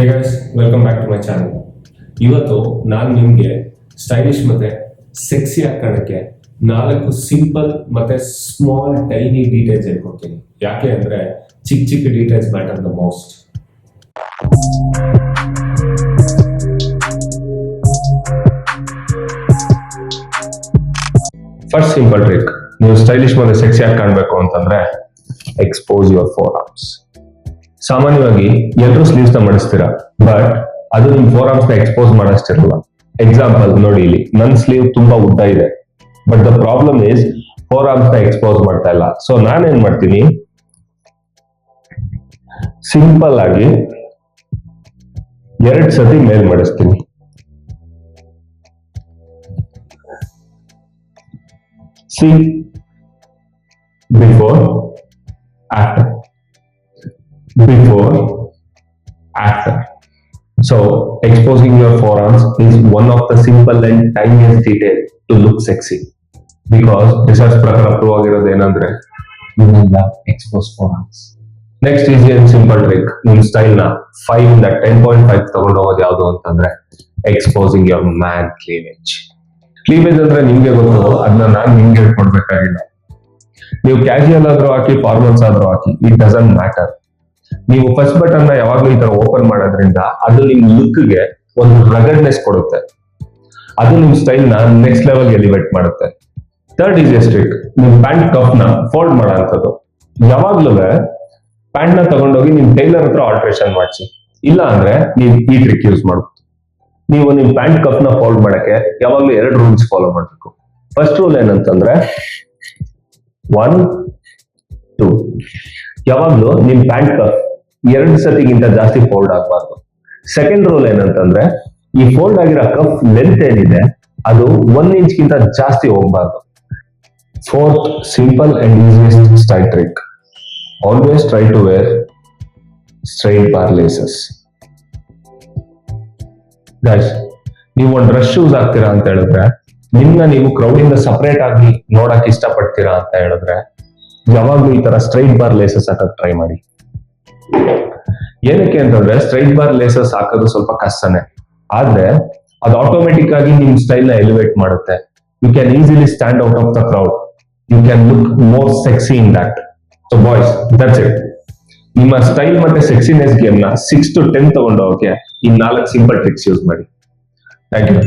Hey guys welcome back to my channel ಇವತ್ತು ನಾನು ನಿಮಗೆ ಸ್ಟೈಲಿಶ್ ಮತ್ತೆ ಸೆಕ್ಸಿ ಹಾಕೋಣಕ್ಕೆ ನಾಲ್ಕು ಸಿಂಪಲ್ ಮತ್ತೆ ಸ್ಮಾಲ್ ಟೈನಿ ಡೀಟೇಲ್ಸ್ ಹೇಳ್ಕೊಡ್ತೀನಿ. ಯಾಕೆ ಅಂದ್ರೆ ಚಿಕ್ಕ ಚಿಕ್ಕ details matter the most first simple trick ನೀವು ಸ್ಟೈಲಿಶ್ ಮತ್ತೆ ಸೆಕ್ಸಿ ಹಾಕಿ ಕಾಣಬೇಕು ಅಂತಂದ್ರೆ ಎಕ್ಸ್ಪೋಸ್ ಯುವರ್ ಫೋರ್ ಆರ್ಮ್ಸ್ ಸಾಮಾನ್ಯವಾಗಿ ಎಲ್ಲರೂ ಸ್ಲೀವ್ಸ್ನ ಮಾಡಿಸ್ತೀರಾ? ಬಟ್ ಅದು ನಿಮ್ ಫೋರ್ ಆರ್ಮ್ಸ್ನ ಎಕ್ಸ್ಪೋಸ್ ಮಾಡಿಸ್ತಿರಲ್ಲ ಎಕ್ಸಾಂಪಲ್ ನೋಡಿ ಇಲ್ಲಿ, ನನ್ ಸ್ಲೀವ್ ತುಂಬಾ ಉದ್ದ ಇದೆ. ಬಟ್ ದ ಪ್ರಾಬ್ಲಮ್ ಇಸ್ ಫೋರ್ ಆರ್ಮ್ಸ್ನ ಎಕ್ಸ್ಪೋಸ್ ಮಾಡ್ತಾ ಇಲ್ಲ. ಸೊ ನಾನೇನ್ ಮಾಡ್ತೀನಿ? ಸಿಂಪಲ್ ಆಗಿ ಎರಡ್ ಸತಿ ಮೇಲ್ ಮಾಡಿಸ್ತೀನಿ. See before after before, after. So, exposing your forearms is one of the simple and tiniest detail to look sexy. Because research ಪ್ರಕಾರ ಪ್ರೂವ್ ಆಗಿರೋದು ಏನಂದ್ರೆ ಇವನ್ನೆಲ್ಲ expose forearms next easy and simple trick ನಿಮ್ ಸ್ಟೈಲ್ ನ five ಇಂದ ten point five ತಗೊಂಡು ಹೋಗೋದು ಯಾವುದು ಅಂತಂದ್ರೆ exposing your man cleavage cleavage ಅಂದ್ರೆ ನಿಮ್ಗೆ ಗೊತ್ತು ಅದನ್ನ ನಾನ್ ನಿಮ್ಗೆ ಹೇಳ್ಕೊಡ್ಬೇಕಾಗಿಲ್ಲ ನೀವು ಕ್ಯಾಶುಯಲ್ ಆದ್ರೂ ಹಾಕಿ ಫಾರ್ಮಲ್ಸ್ ಆದ್ರೂ ಹಾಕಿ ಇಟ್ ಡಸಂಟ್ ಮ್ಯಾಟರ್ ನೀವು ಫಸ್ಟ್ ಬಟನ್ನ ಯಾವಾಗ್ಲೂ ಈ ತರ ಓಪನ್ ಮಾಡೋದ್ರಿಂದ ಅದು ನಿಮ್ ಲುಕ್ಗೆ ಒಂದು ರಗಡ್ನೆಸ್ ಕೊಡುತ್ತೆ. ಅದು ನಿಮ್ ಸ್ಟೈಲ್ನ ನೆಕ್ಸ್ಟ್ ಲೆವೆಲ್ ಎಲಿವೇಟ್ ಮಾಡುತ್ತೆ. ಥರ್ಡ್ ಈಸಿಯಸ್ಟ್ ಟ್ರಿಕ್ ನಿಮ್ ಪ್ಯಾಂಟ್ ಕಫ್ನ ಫೋಲ್ಡ್ ಮಾಡೋಂಥದ್ದು. ಯಾವಾಗ್ಲೂ ಪ್ಯಾಂಟ್ನ ತಗೊಂಡೋಗಿ ನಿಮ್ ಟೈಲರ್ ಹತ್ರ ಆಲ್ಟ್ರೇಷನ್ ಮಾಡಿಸಿ. ಇಲ್ಲ ಅಂದ್ರೆ ನೀವು ಈ ಟ್ರಿಕ್ ಯೂಸ್ ಮಾಡ್ಬೋದು ನೀವು ನಿಮ್ ಪ್ಯಾಂಟ್ ಕಫ್ನ ಫೋಲ್ಡ್ ಮಾಡಕ್ಕೆ ಯಾವಾಗ್ಲೂ ಎರಡು ರೂಲ್ಸ್ ಫಾಲೋ ಮಾಡ್ಬೇಕು. ಫಸ್ಟ್ ರೂಲ್ ಏನಂತಂದ್ರೆ ಒನ್ ಟೂ ಯಾವಾಗ್ಲೂ ನಿಮ್ ಪ್ಯಾಂಟ್ ಕಫ್ ಎರಡು ಸತಿಗಿಂತ ಜಾಸ್ತಿ ಫೋಲ್ಡ್ ಆಗಬಾರ್ದು. ಸೆಕೆಂಡ್ ರೂಲ್ ಏನಂತಂದ್ರೆ, ಈ ಫೋಲ್ಡ್ ಆಗಿರೋ ಕಫ್ ಲೆಂತ್ ಏನಿದೆ, ಅದು ಒನ್ ಇಂಚ್ ಗಿಂತ ಜಾಸ್ತಿ ಹೋಗ್ಬಾರ್ದು. Fourth simple and easiest style trick always try to wear straight bar laces ನೀವು ಒಂದು ಡ್ರೆಸ್ ಶೂಸ್ ಆಗ್ತೀರಾ ಅಂತ ಹೇಳಿದ್ರೆ, ನಿಮ್ನ ನೀವು ಕ್ರೌಡ್ ಇಂದ ಸಪರೇಟ್ ಆಗಿ ನೋಡಕ್ ಇಷ್ಟಪಡ್ತೀರಾ ಅಂತ ಹೇಳಿದ್ರೆ ಯಾವಾಗ್ಲೂ ಈ ತರ ಸ್ಟ್ರೈಟ್ ಬಾರ್ ಲೇಸಸ್ ಹಾಕಕ್ ಟ್ರೈ ಮಾಡಿ. ಏನಕ್ಕೆ ಅಂತಂದ್ರೆ ಸ್ಟ್ರೈಟ್ ಬಾರ್ ಲೇಸಸ್ ಹಾಕೋದು ಸ್ವಲ್ಪ ಕಷ್ಟನೇ. ಆದ್ರೆ ಅದು ಆಟೋಮೆಟಿಕ್ ಆಗಿ ನಿಮ್ ಸ್ಟೈಲ್ನ ಎಲಿವೇಟ್ ಮಾಡುತ್ತೆ. You can easily stand out of the crowd you can look more sexy in that so boys that's it ನಿಮ್ಮ ಸ್ಟೈಲ್ ಮತ್ತೆ ಸೆಕ್ಸಿನೆಸ್ ಗೇಮ್ನ ಸಿಕ್ಸ್ ಟು ಟೆನ್ ತಗೊಂಡು ಹೋಗಕ್ಕೆ ಈ ನಾಲ್ಕು ಸಿಂಪಲ್ ಟ್ರಿಕ್ಸ್ ಯೂಸ್ ಮಾಡಿ. Thank you